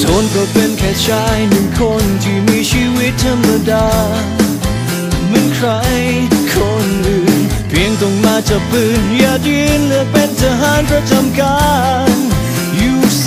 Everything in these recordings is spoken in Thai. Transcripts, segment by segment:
โทนก็เป็นแค่ชายหนึ่งคนที่มีชีวิตธรรมดาเหมือนใครคนอื่น เพียงต้องมาจับปืนอย่ายืนเลือกเป็นทหารประจำการ อยู่แส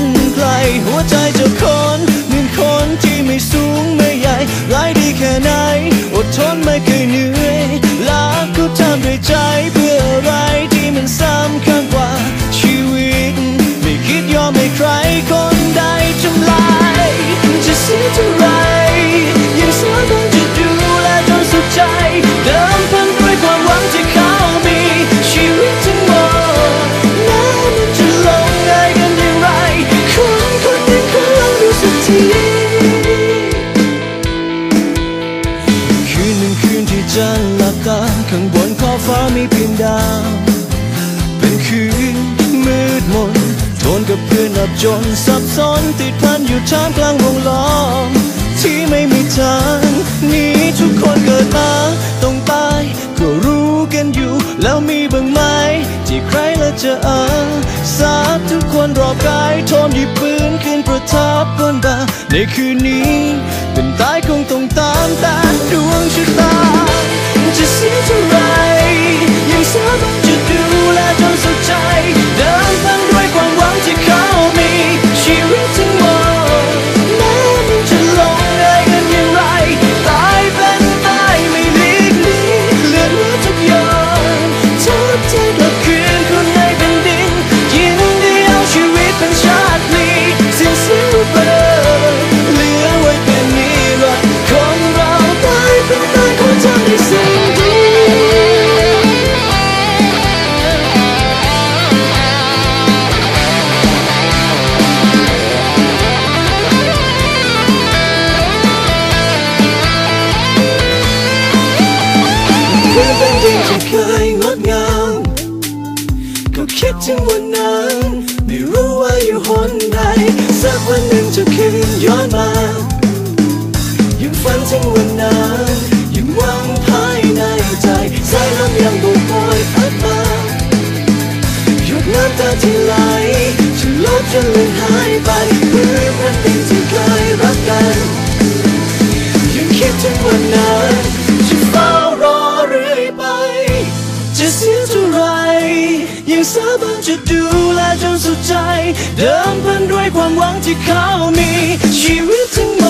นไกลหัวใจเจ้าคนหนึ่งคนที่ไม่สูงไม่ใหญ่ร้ายดีแค่ไหน ตาข้างบนขอบฟ้ามีเพียงดาว เป็นคืนมืดมนทนกับเพื่อนอับจนสับสนติดพันอยู่ท่ามกลางวงล้อมที่ไม่มีทางนี้ทุกคนเกิดมาต้องตายก็รู้กันอยู่ แล้วมีบ้างไหมที่ใครละจะเออสาทุกคนรอบกายโทมหยิบปืนขึ้นประทับบนบ่าในคืนนี้ ที่เคยงดงามก็คิดถึงวันนั้น ไม่รู้ว่าอยู่หนใดสักวันหนึ่ง สาบานจะดูแลจนสุดใจ เดิมพันด้วยความหวังที่เขามีชีวิตทั้ง